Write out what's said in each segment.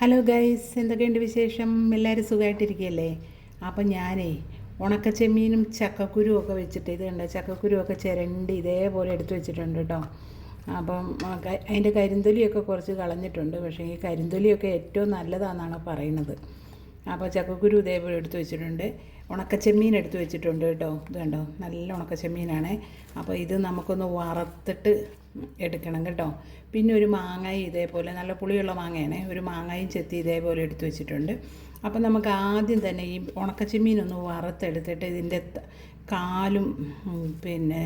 Hello guys എന്തൊക്കെയുണ്ട് വിശേഷം? എല്ലാവരും സുഖമായിട്ടിരിക്കുകയല്ലേ അപ്പം ഞാനേ ഉണക്ക ചെമ്മീനും ചക്കക്കുരു ഒക്കെ വെച്ചിട്ട് ഇത് കണ്ടോ? ചക്കക്കുരു ഒക്കെ ചിരണ്ടി ഇതേപോലെ എടുത്തു വെച്ചിട്ടുണ്ട് കേട്ടോ. അപ്പം അതിന്റെ കരിന്തൊലിയൊക്കെ കുറച്ച് കളഞ്ഞിട്ടുണ്ട്. പക്ഷേ ഈ കരിന്തൊലിയൊക്കെ ഏറ്റവും നല്ലതാണെന്നാണ് പറയുന്നത്. അപ്പോൾ ചക്കക്കുരു ഇതേപോലെ എടുത്ത് വെച്ചിട്ടുണ്ട്. ഉണക്കച്ചെമ്മീൻ എടുത്ത് വെച്ചിട്ടുണ്ട് കേട്ടോ. ഇത് കണ്ടോ? നല്ല ഉണക്കച്ചെമ്മീനാണ്. അപ്പോൾ ഇത് നമുക്കൊന്ന് വറുത്തിട്ട് എടുക്കണം കേട്ടോ. പിന്നെ ഒരു മാങ്ങയും ഇതേപോലെ നല്ല പുളിയുള്ള മാങ്ങയാണ്. ഒരു മാങ്ങയും ചെത്തി ഇതേപോലെ എടുത്ത് വെച്ചിട്ടുണ്ട്. അപ്പോൾ നമുക്ക് ആദ്യം തന്നെ ഈ ഉണക്കച്ചെമ്മീൻ ഒന്ന് വറുത്തെടുത്തിട്ട് ഇതിന്റെ കാലും പിന്നെ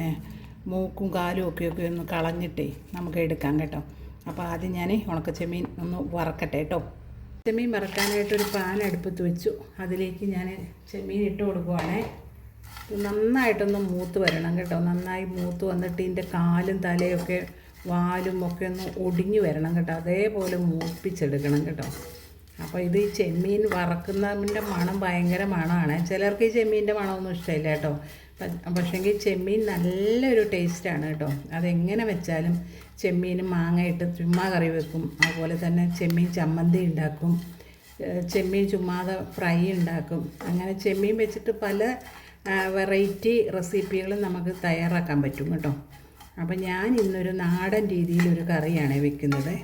മൂക്കും കാലും ഒക്കെ ഒക്കെ ഒന്ന് കളഞ്ഞിട്ടേ നമുക്ക് എടുക്കാം കേട്ടോ. അപ്പോൾ ആദ്യം ഞാൻ ഉണക്കച്ചെമ്മീൻ ഒന്ന് വറക്കട്ടെ കേട്ടോ. ചെമ്മീൻ വറക്കാനായിട്ട് ഒരു പാൻ അടുപ്പത്ത് വെച്ചു. അതിലേക്ക് ഞാൻ ചെമ്മീൻ ഇട്ട് കൊടുക്കുവാണേ. നന്നായിട്ടൊന്ന് മൂത്ത് വരണം കേട്ടോ. നന്നായി മൂത്ത് വന്നിട്ട് ഇതിന്റെ കാലും തലയൊക്കെ വാലും ഒക്കെ ഒന്ന് ഒടിഞ്ഞു വരണം കേട്ടോ. അതേപോലെ മൂപ്പിച്ചെടുക്കണം കേട്ടോ. അപ്പോൾ ഇത് ഈ ചെമ്മീൻ വറക്കുന്നതിന്റെ മണം ഭയങ്കര മണമാണ്. ചിലർക്ക് ഈ ചെമ്മീന്റെ മണമൊന്നും ഇഷ്ടമില്ല കേട്ടോ. പക്ഷേങ്കിൽ ചെമ്മീൻ നല്ലൊരു ടേസ്റ്റാണ് കേട്ടോ. അതെങ്ങനെ വെച്ചാലും ചെമ്മീൻ മാങ്ങയിട്ട് ചുമ്മാ കറി വെക്കും. അതുപോലെ തന്നെ ചെമ്മീൻ ചമ്മന്തി ഉണ്ടാക്കും. ചെമ്മീൻ ചുമ്മാതെ ഫ്രൈ ഉണ്ടാക്കും. അങ്ങനെ ചെമ്മീൻ വെച്ചിട്ട് പല വെറൈറ്റി റെസിപ്പികളും നമുക്ക് തയ്യാറാക്കാൻ പറ്റും കേട്ടോ. അപ്പോൾ ഞാൻ ഇന്നൊരു നാടൻ രീതിയിലൊരു കറിയാണ് വെക്കുന്നത്.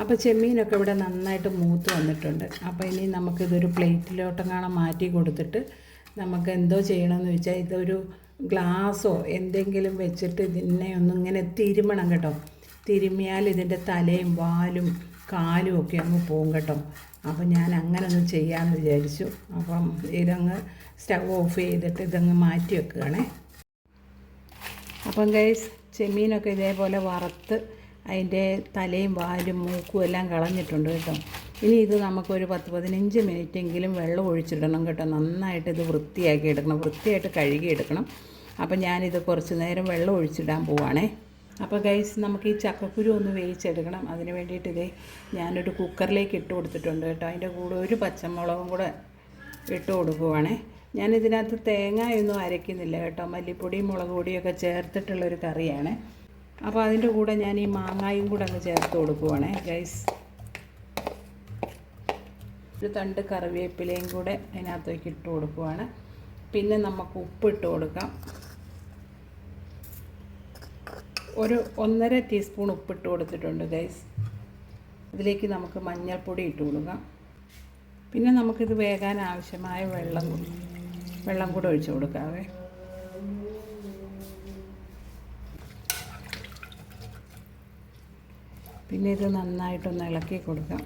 അപ്പോൾ ചെമ്മീനൊക്കെ ഇവിടെ നന്നായിട്ട് മൂത്ത് വന്നിട്ടുണ്ട്. അപ്പോൾ ഇനി നമുക്കിതൊരു പ്ലേറ്റിലോട്ടെങ്ങാണം മാറ്റി കൊടുത്തിട്ട് നമുക്ക് എന്തോ ചെയ്യണമെന്ന് വെച്ചാൽ ഇതൊരു ഗ്ലാസ്സോ എന്തെങ്കിലും വെച്ചിട്ട് ഇതിനെ ഒന്നിങ്ങനെ തിരുമണം കേട്ടോ. തിരുമിയാൽ ഇതിന്റെ തലയും വാലും കാലും ഒക്കെ അങ്ങ് പോകും കേട്ടോ. അപ്പോൾ ഞാൻ അങ്ങനെ ഒന്ന് ചെയ്യാമെന്ന് വിചാരിച്ചു. അപ്പം ഇതങ്ങ് സ്റ്റവ് ഓഫ് ചെയ്തിട്ട് ഇതങ്ങ് മാറ്റി വെക്കുകയാണേ. അപ്പം ഗൈസ് ചെമ്മീനൊക്കെ ഇതേപോലെ വറുത്ത് അതിന്റെ തലയും വാലും മൂക്കും എല്ലാം കളഞ്ഞിട്ടുണ്ട് കേട്ടോ. ഇനി ഇത് നമുക്കൊരു പത്ത് പതിനഞ്ച് മിനിറ്റെങ്കിലും വെള്ളം ഒഴിച്ചിടണം കേട്ടോ. നന്നായിട്ട് ഇത് വൃത്തിയാക്കി എടുക്കണം. വൃത്തിയായിട്ട് കഴുകി എടുക്കണം. അപ്പം ഞാനിത് കുറച്ച് നേരം വെള്ളം ഒഴിച്ചിടാൻ പോവാണേ. അപ്പോൾ ഗൈസ് നമുക്ക് ഈ ചക്കക്കുരു ഒന്ന് വേവിച്ചെടുക്കണം. അതിന് വേണ്ടിയിട്ട് ഇതേ ഞാനൊരു കുക്കറിലേക്ക് ഇട്ട് കൊടുത്തിട്ടുണ്ട് കേട്ടോ. അതിന്റെ കൂടെ ഒരു പച്ചമുളകും കൂടെ ഇട്ട് കൊടുക്കുവാണേ. ഞാൻ ഇതിനകത്ത് തേങ്ങയൊന്നും അരയ്ക്കുന്നില്ല കേട്ടോ. മല്ലിപ്പൊടിയും മുളക് പൊടിയൊക്കെ ചേർത്തിട്ടുള്ളൊരു കറിയാണ്. അപ്പോൾ അതിന്റെ കൂടെ ഞാൻ ഈ മാങ്ങായും കൂടെ അങ്ങ് ചേർത്ത് കൊടുക്കുവാണേ ഗൈസ് ഒരു തണ്ട് കറിവേപ്പിലയും കൂടെ അതിനകത്തേക്ക് ഇട്ട് കൊടുക്കുവാണ്. പിന്നെ നമുക്ക് ഉപ്പിട്ട് കൊടുക്കാം. ഒരു ഒന്നര ടീസ്പൂൺ ഉപ്പിട്ട് കൊടുത്തിട്ടുണ്ട് ഗൈസ് ഇതിലേക്ക് നമുക്ക് മഞ്ഞൾപ്പൊടി ഇട്ട് കൊടുക്കാം. പിന്നെ നമുക്കിത് വേകാൻ ആവശ്യമായ വെള്ളം വെള്ളം കൂടെ ഒഴിച്ച് കൊടുക്കാവേ. പിന്നെ ഇത് നന്നായിട്ടൊന്ന് ഇളക്കി കൊടുക്കാം.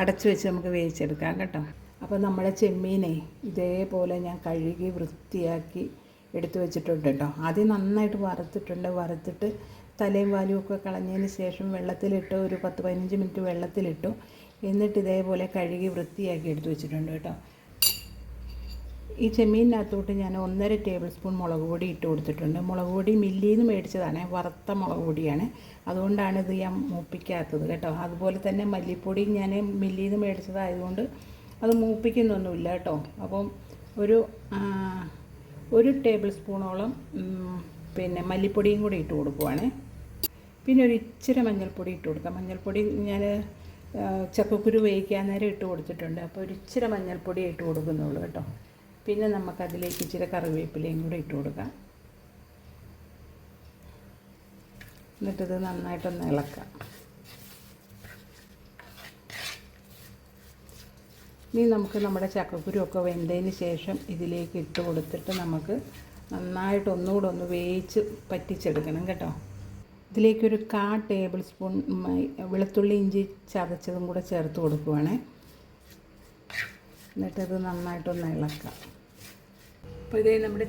അടച്ചു വെച്ച് നമുക്ക് വേവിച്ചെടുക്കാം കേട്ടോ. അപ്പോൾ നമ്മുടെ ചെമ്മീനെ ഇതേപോലെ ഞാൻ കഴുകി വൃത്തിയാക്കി എടുത്തു വെച്ചിട്ടുണ്ട് കേട്ടോ. ആദ്യം നന്നായിട്ട് വറുത്തിട്ടുണ്ട്. വറുത്തിട്ട് തലയും വാലും ഒക്കെ കളഞ്ഞതിന് ശേഷം വെള്ളത്തിലിട്ട് ഒരു പത്ത് പതിനഞ്ച് മിനിറ്റ് വെള്ളത്തിലിട്ടു. എന്നിട്ട് ഇതേപോലെ കഴുകി വൃത്തിയാക്കി എടുത്തു വെച്ചിട്ടുണ്ട് കേട്ടോ. ഈ ചെമ്മീനിനകത്തോട്ട് ഞാൻ ഒന്നര ടേബിൾ സ്പൂൺ മുളക് പൊടി ഇട്ട് കൊടുത്തിട്ടുണ്ട്. മുളക് പൊടി മില്ലിൽ നിന്ന് മേടിച്ചതാണ്. വറുത്ത മുളക് പൊടിയാണ്. അതുകൊണ്ടാണ് ഇത് ഞാൻ മൂപ്പിക്കാത്തത് കേട്ടോ. അതുപോലെ തന്നെ മല്ലിപ്പൊടി ഞാൻ മില്ലിൽ നിന്ന് മേടിച്ചതായതുകൊണ്ട് അത് മൂപ്പിക്കുന്നൊന്നുമില്ല കേട്ടോ. അപ്പം ഒരു ഒരു ടേബിൾ സ്പൂണോളം പിന്നെ മല്ലിപ്പൊടിയും കൂടി ഇട്ട് കൊടുക്കുവാണ്. പിന്നെ ഒരു ഇച്ചിരി മഞ്ഞൾപ്പൊടി ഇട്ട് കൊടുക്കാം. മഞ്ഞൾപ്പൊടി ഞാൻ ചക്കക്കുരു വേവിക്കാൻ നേരം ഇട്ട് കൊടുത്തിട്ടുണ്ട്. അപ്പോൾ ഒരു ഇച്ചിരി മഞ്ഞൾപ്പൊടി ഇട്ട് കൊടുക്കുന്നുള്ളൂ കേട്ടോ. പിന്നെ നമുക്കതിലേക്ക് ഇച്ചിരി കറിവേപ്പിലയും കൂടി ഇട്ട് കൊടുക്കാം. എന്നിട്ടിത് നന്നായിട്ടൊന്ന് ഇളക്കാം. ഇനി നമുക്ക് നമ്മുടെ ചക്കക്കുരുമൊക്കെ വെന്തതിന് ശേഷം ഇതിലേക്ക് ഇട്ട് കൊടുത്തിട്ട് നമുക്ക് നന്നായിട്ട് ഒന്നുകൂടെ ഒന്ന് വേവിച്ച് പറ്റിച്ചെടുക്കണം കേട്ടോ. ഇതിലേക്കൊരു കാ ടേബിൾ സ്പൂൺ വെളുത്തുള്ളി ഇഞ്ചി ചതച്ചതും കൂടെ ചേർത്ത് കൊടുക്കുവാണേ. എന്നിട്ടത് നന്നായിട്ടൊന്ന് ഇളക്കാം. അപ്പോൾ ഇതേ നമ്മുടെ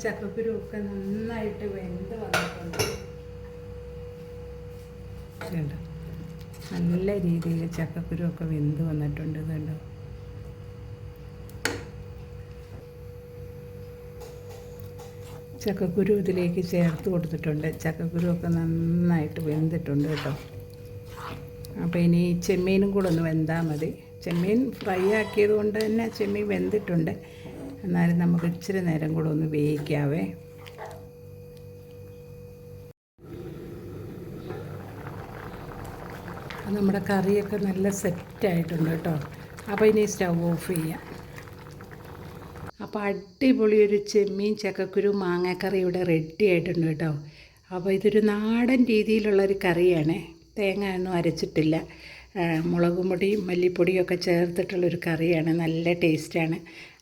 ഒക്കെ നന്നായിട്ട് വെന്ത് വന്നിട്ടുണ്ട്. കണ്ടോ? നല്ല രീതിയിൽ ചക്കക്കുരു ഒക്കെ വെന്ത് വന്നിട്ടുണ്ട് കണ്ടോ? ചക്കക്കുരു ഇതിലേക്ക് ചേർത്ത് കൊടുത്തിട്ടുണ്ട്. ചക്കക്കുരു ഒക്കെ നന്നായിട്ട് വെന്തിട്ടുണ്ട് കേട്ടോ. അപ്പോൾ ഇനി ചെമ്മീനും കൂടെ ഒന്ന് വെന്താൽ മതി. ചെമ്മീൻ ഫ്രൈ ആക്കിയത് കൊണ്ട് തന്നെ ചെമ്മീൻ വെന്തിട്ടുണ്ട്. എന്നാലും നമുക്ക് ഇച്ചിരി നേരം കൂടെ ഒന്ന് വേവിക്കാവേ. നമ്മുടെ കറിയൊക്കെ നല്ല സെറ്റായിട്ടുണ്ട് കേട്ടോ. അപ്പോൾ ഇനി സ്റ്റൗ ഓഫ് ചെയ്യാം. അപ്പോൾ അടിപൊളി ഒരു ചെമ്മീൻ ചക്കക്കുരു മാങ്ങക്കറി ഇവിടെ റെഡി ആയിട്ടുണ്ട് കേട്ടോ. അപ്പോൾ ഇതൊരു നാടൻ രീതിയിലുള്ളൊരു കറിയാണ്. തേങ്ങ ഒന്നും അരച്ചിട്ടില്ല. മുളകും പൊടിയും മല്ലിപ്പൊടിയും ഒക്കെ ചേർത്തിട്ടുള്ളൊരു കറിയാണ്. നല്ല ടേസ്റ്റാണ്.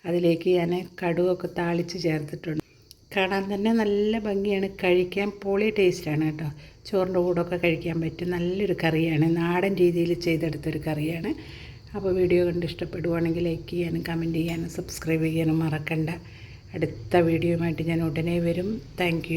അതിലേക്ക് ഞാൻ കടുവൊക്കെ താളിച്ച് ചേർത്തിട്ടുണ്ട്. കാണാൻ തന്നെ നല്ല ഭംഗിയാണ്. കഴിക്കാൻ പൊളി ടേസ്റ്റാണ് കേട്ടോ. ചോറിന്റെ കൂടെയൊക്കെ കഴിക്കാൻ പറ്റും നല്ലൊരു കറിയാണ്. നാടൻ രീതിയിൽ ചെയ്തെടുത്തൊരു കറിയാണ്. അപ്പോൾ വീഡിയോ കണ്ട് ഇഷ്ടപ്പെടുവാണെങ്കിൽ ലൈക്ക് ചെയ്യാനും കമന്റ് ചെയ്യാനും സബ്സ്ക്രൈബ് ചെയ്യാനും മറക്കണ്ട. അടുത്ത വീഡിയോയുമായിട്ട് ഞാൻ ഉടനെ വരും. താങ്ക്